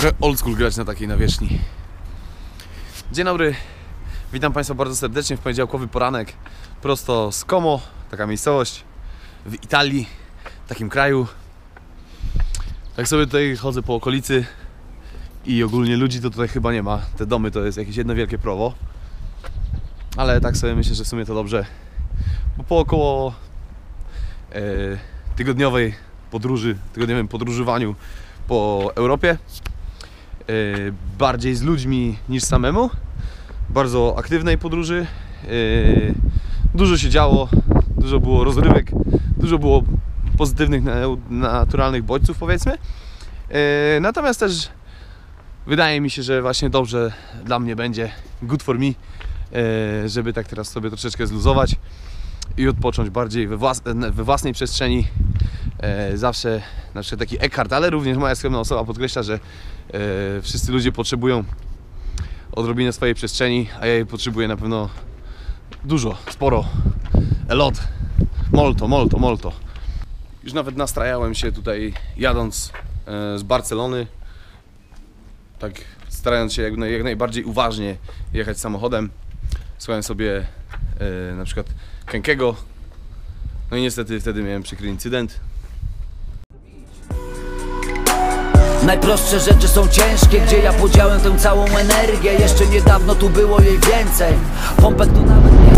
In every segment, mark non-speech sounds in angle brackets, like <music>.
trochę old school grać na takiej nawierzchni. Dzień dobry, witam Państwa bardzo serdecznie w poniedziałkowy poranek prosto z Como, taka miejscowość w Italii, takim kraju. Tak sobie tutaj chodzę po okolicy i ogólnie ludzi to tutaj chyba nie ma. Te domy to jest jakieś jedno wielkie prowo. Ale tak sobie myślę, że w sumie to dobrze, bo po około e, tygodniowej podróży, tygodniowym podróżowaniu po Europie, bardziej z ludźmi niż samemu, bardzo aktywnej podróży. e, Dużo się działo, dużo było rozrywek, dużo było pozytywnych, na- naturalnych bodźców, powiedzmy. E, Natomiast też wydaje mi się, że właśnie dobrze dla mnie będzie, good for me, żeby tak teraz sobie troszeczkę zluzować i odpocząć bardziej we własnej przestrzeni. E, Zawsze na przykład taki Eckhart, ale również moja skromna osoba podkreśla, że e, wszyscy ludzie potrzebują odrobinę swojej przestrzeni, a ja jej potrzebuję na pewno dużo, sporo, a lot, molto, molto, molto. Już nawet nastrajałem się tutaj jadąc e, z Barcelony, tak starając się jak, naj- jak najbardziej uważnie jechać samochodem. Słuchałem sobie na przykład Kenkego, no i niestety wtedy miałem przykry incydent. Najprostsze rzeczy są ciężkie, gdzie ja podziałem tę całą energię. Jeszcze niedawno tu było jej więcej. Pompek tu nawet nie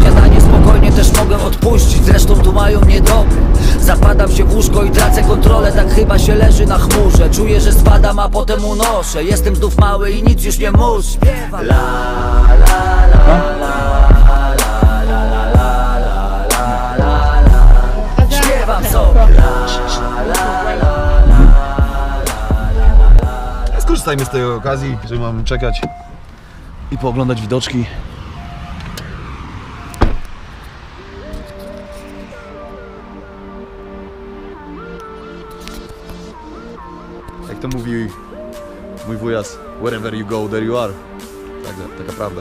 Śniadanie spokojnie też mogę odpuścić Zresztą tu mają mnie dobre Zapadam się w łóżko i tracę kontrolę Tak chyba się leży na chmurze. Czuję, że spadam, a potem unoszę. Jestem znów mały i nic już nie muszę. La, la, la, la, Skorzystajmy z tej okazji, że czekać i pooglądać widoczki. Jak to mówi mój wujas, wherever you go, there you are. Tak, taka prawda.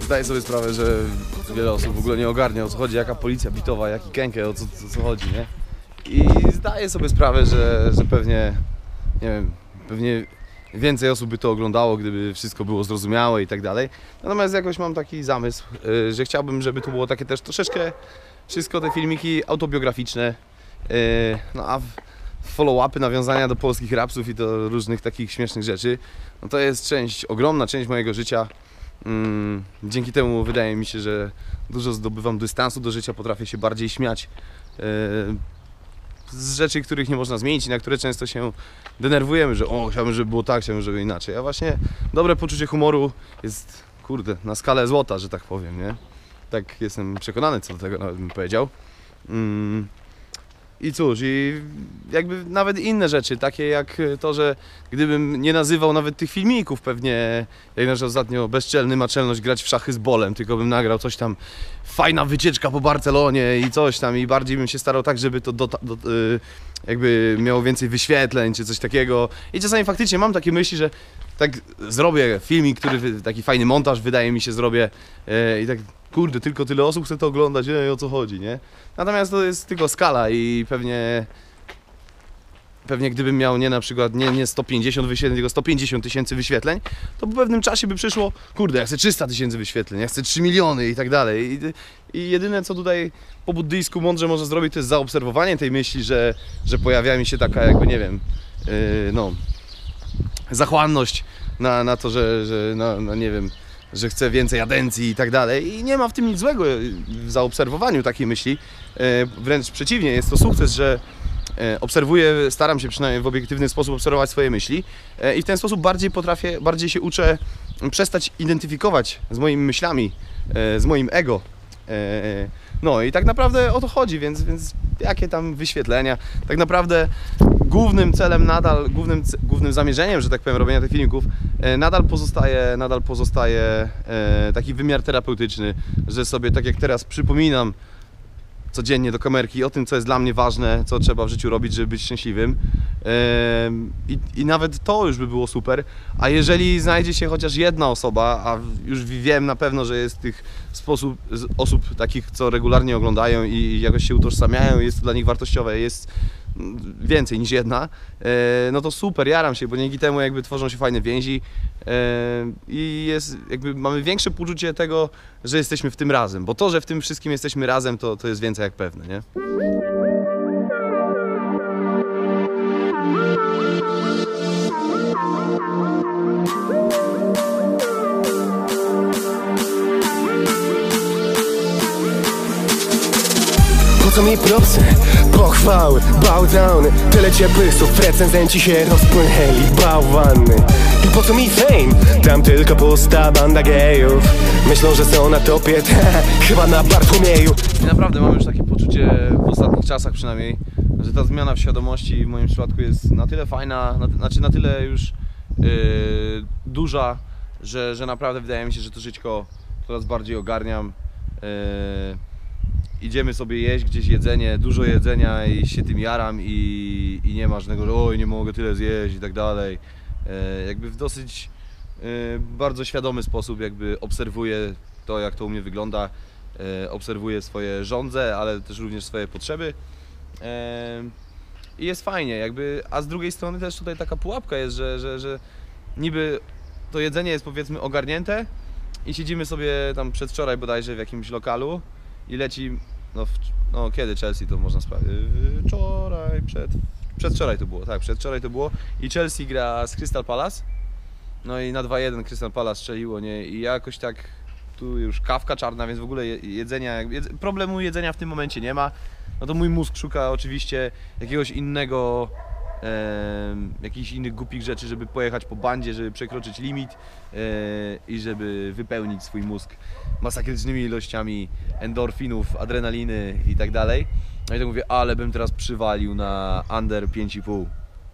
Zdaję sobie sprawę, że wiele osób w ogóle nie ogarnia o co chodzi, jaka policja bitowa, jaki kękę, o co, co, co chodzi, nie? I zdaję sobie sprawę, że, że pewnie, nie wiem, pewnie więcej osób by to oglądało, gdyby wszystko było zrozumiałe i tak dalej. Natomiast jakoś mam taki zamysł, y, że chciałbym, żeby to było takie też troszeczkę wszystko te filmiki autobiograficzne, y, no a follow-upy, nawiązania do polskich rapsów i do różnych takich śmiesznych rzeczy, no to jest część, ogromna część mojego życia. Mm, Dzięki temu wydaje mi się, że dużo zdobywam dystansu do życia, potrafię się bardziej śmiać y, z rzeczy, których nie można zmienić i na które często się denerwujemy, że o, chciałbym, żeby było tak, chciałbym, żeby inaczej. A właśnie dobre poczucie humoru jest, kurde, na skalę złota, że tak powiem, nie? Tak jestem przekonany co do tego, nawet bym powiedział. Mm. I cóż, i jakby nawet inne rzeczy, takie jak to, że gdybym nie nazywał nawet tych filmików pewnie, jak na przykład ostatnio bezczelny ma czelność grać w szachy z bolem, tylko bym nagrał coś tam, fajna wycieczka po Barcelonie i coś tam i bardziej bym się starał tak, żeby to dota- do, y, jakby miało więcej wyświetleń czy coś takiego. I czasami faktycznie mam takie myśli, że tak zrobię filmik, który taki fajny montaż wydaje mi się zrobię e, i tak kurde, tylko tyle osób chce to oglądać, ej, o co chodzi, nie? Natomiast to jest tylko skala i pewnie pewnie gdybym miał nie na przykład nie, nie 150 wyświetleń, tylko 150 tysięcy wyświetleń, to po pewnym czasie by przyszło, kurde, ja chcę 300 tysięcy wyświetleń, ja chcę 3 miliony i tak dalej. I, jedyne co tutaj po buddyjsku mądrze można zrobić, to jest zaobserwowanie tej myśli, że, że pojawia mi się taka jakby, nie wiem, yy, no, zachłanność na, na to, że, że no, no nie wiem, że chcę więcej atencji i tak dalej. I nie ma w tym nic złego w zaobserwowaniu takiej myśli. E, Wręcz przeciwnie, jest to sukces, że obserwuję, staram się przynajmniej w obiektywny sposób obserwować swoje myśli e, i w ten sposób bardziej potrafię, bardziej się uczę przestać identyfikować z moimi myślami, e, z moim ego. E, No i tak naprawdę o to chodzi, więc, więc jakie tam wyświetlenia. Tak naprawdę głównym celem nadal, głównym, głównym zamierzeniem, że tak powiem, robienia tych filmików e, nadal pozostaje, nadal pozostaje e, taki wymiar terapeutyczny, że sobie tak jak teraz przypominam codziennie do kamerki o tym, co jest dla mnie ważne, co trzeba w życiu robić, żeby być szczęśliwym. I, I nawet to już by było super. A jeżeli znajdzie się chociaż jedna osoba, a już wiem na pewno, że jest tych sposób, osób takich, co regularnie oglądają i jakoś się utożsamiają, jest to dla nich wartościowe, jest więcej niż jedna, e, no to super, jaram się, bo dzięki temu jakby tworzą się fajne więzi e, i jest, jakby mamy większe poczucie tego, że jesteśmy w tym razem, bo to, że w tym wszystkim jesteśmy razem, to, to jest więcej jak pewne, nie? Po co mi propsy, pochwały, bałdowny Tyle ciepłych słów, recenzenci się rozpłynęli bałwanny. I po co mi fame, tam tylko pusta banda gejów. Myślą, że są na topie, <laughs> chyba na Bartłomieju. I naprawdę mam już takie poczucie w ostatnich czasach przynajmniej, że ta zmiana w świadomości w moim przypadku jest na tyle fajna, na, znaczy na tyle już yy, duża, że, że naprawdę wydaje mi się, że to żyćko coraz bardziej ogarniam. Yy, idziemy sobie jeść gdzieś jedzenie, dużo jedzenia i się tym jaram i, i nie ma żadnego, że oj nie mogę tyle zjeść i tak dalej. Yy, jakby w dosyć yy, bardzo świadomy sposób jakby obserwuję to jak to u mnie wygląda e, obserwuję swoje żądze, ale też również swoje potrzeby. E, I jest fajnie, jakby, a z drugiej strony też tutaj taka pułapka jest, że, że, że niby to jedzenie jest powiedzmy ogarnięte i siedzimy sobie tam przedwczoraj bodajże w jakimś lokalu i leci, no, w, no kiedy Chelsea to można sprawdzić, wczoraj, przed, przedwczoraj to było, tak, przedwczoraj to było i Chelsea gra z Crystal Palace. No i na 2-1 Crystal Palace strzeliło, nie, i ja jakoś tak tu już kawka czarna, więc w ogóle je- jedzenia, jedz, problemu jedzenia w tym momencie nie ma. No to mój mózg szuka oczywiście jakiegoś innego, jakichś innych głupich rzeczy, żeby pojechać po bandzie, żeby przekroczyć limit e, i żeby wypełnić swój mózg masakrycznymi ilościami endorfinów, adrenaliny i tak dalej. No i tak mówię, ale bym teraz przywalił na under 5,5.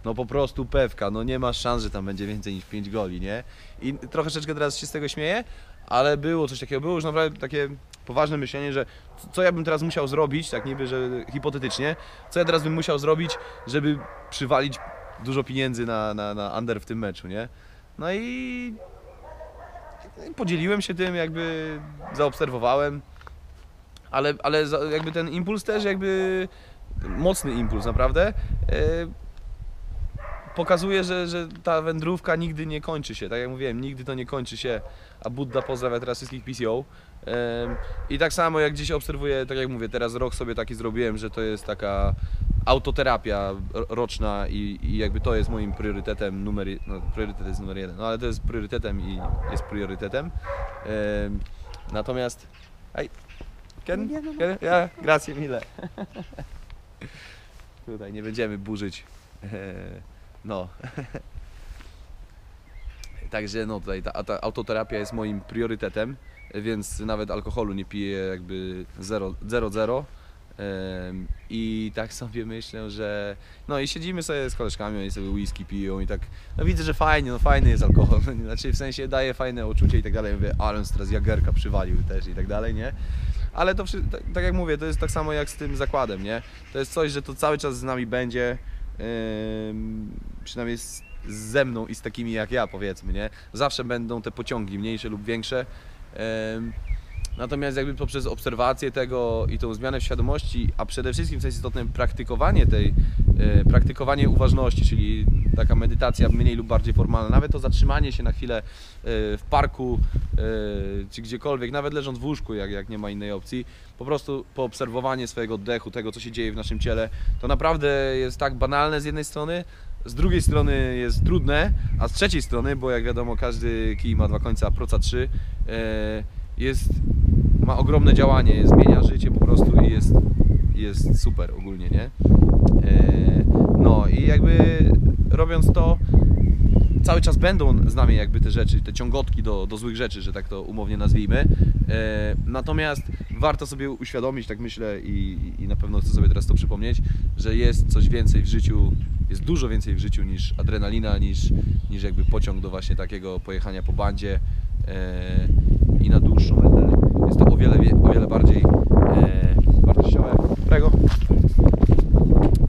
No po prostu pewka, no nie ma szans, że tam będzie więcej niż 5 goli, nie? I troszeczkę teraz się z tego śmieję, ale było coś takiego, było już naprawdę takie poważne myślenie, że co- ja bym teraz musiał zrobić, tak niby, że hipotetycznie, co ja teraz bym musiał zrobić, żeby przywalić dużo pieniędzy na, na, na under w tym meczu, nie? No i podzieliłem się tym, jakby zaobserwowałem, ale, ale jakby ten impuls też jakby mocny impuls naprawdę e, pokazuje, że, że ta wędrówka nigdy nie kończy się. Tak jak mówiłem, nigdy to nie kończy się. A Buddha pozdrawia teraz wszystkich PCO. I tak samo jak gdzieś obserwuję, tak jak mówię, teraz rok sobie taki zrobiłem, że to jest taka autoterapia ro- roczna i, i jakby to jest moim priorytetem numer, no priorytet jest numer jeden, no ale to jest priorytetem i jest priorytetem. Em, natomiast, aj, Ken, Ken, ja, grazie mille. <laughs> Tutaj nie będziemy burzyć <laughs> no. <laughs> Także no tutaj ta, ta autoterapia jest moim priorytetem, więc nawet alkoholu nie piję jakby 0-0. I tak sobie myślę, że no i siedzimy sobie z koleżkami, oni sobie whisky piją i tak, no widzę, że fajnie, no fajny jest alkohol, <laughs> znaczy w sensie daje fajne uczucie i tak dalej, mówię, on teraz jagerka przywalił też i tak dalej, nie? Ale to, tak, tak jak mówię, to jest tak samo jak z tym zakładem, nie? To jest coś, że to cały czas z nami będzie, przynajmniej z, ze mną i z takimi jak ja powiedzmy, nie? Zawsze będą te pociągi mniejsze lub większe. Natomiast jakby poprzez obserwację tego i tą zmianę w świadomości, a przede wszystkim co jest istotne, praktykowanie tej, praktykowanie uważności, czyli taka medytacja mniej lub bardziej formalna, nawet to zatrzymanie się na chwilę e, w parku e, czy gdziekolwiek, nawet leżąc w łóżku, jak, jak nie ma innej opcji, po prostu poobserwowanie swojego oddechu, tego co się dzieje w naszym ciele, to naprawdę jest tak banalne z jednej strony, z drugiej strony jest trudne, a z trzeciej strony, bo jak wiadomo każdy kij ma dwa końca, proca trzy, jest, ma ogromne działanie, zmienia życie po prostu i jest, jest super ogólnie, nie? E, no i jakby robiąc to, cały czas będą z nami jakby te rzeczy, te ciągotki do, do złych rzeczy, że tak to umownie nazwijmy. E, natomiast warto sobie uświadomić, tak myślę i, i na pewno chcę sobie teraz to przypomnieć, że jest coś więcej w życiu, jest dużo więcej w życiu niż adrenalina, niż, niż jakby pociąg do właśnie takiego pojechania po bandzie e, i na dłuższą metę. Jest to o wiele, wie- o wiele bardziej e, wartościowe. Prego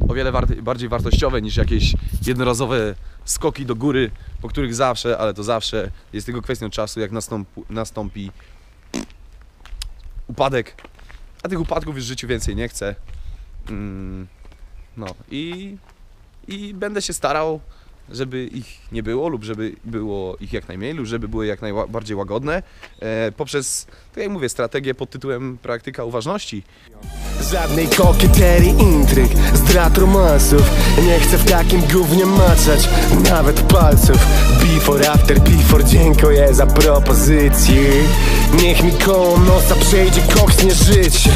o wiele bardziej wartościowe niż jakieś jednorazowe skoki do góry, po których zawsze, ale to zawsze jest tylko kwestią czasu, jak nastąp- nastąpi upadek. A tych upadków już w życiu więcej nie chcę. Mm, No i, i będę się starał, żeby ich nie było lub żeby było ich jak najmniej lub żeby były jak najbardziej łagodne e, poprzez, tak jak mówię, strategię pod tytułem praktyka uważności. Żadnej kokieterii, intryg, zdrad romansów. Nie chcę w takim gównie maczać nawet palców. Before, after, before, dziękuję za propozycję Niech mi koło nosa przejdzie koksnie życie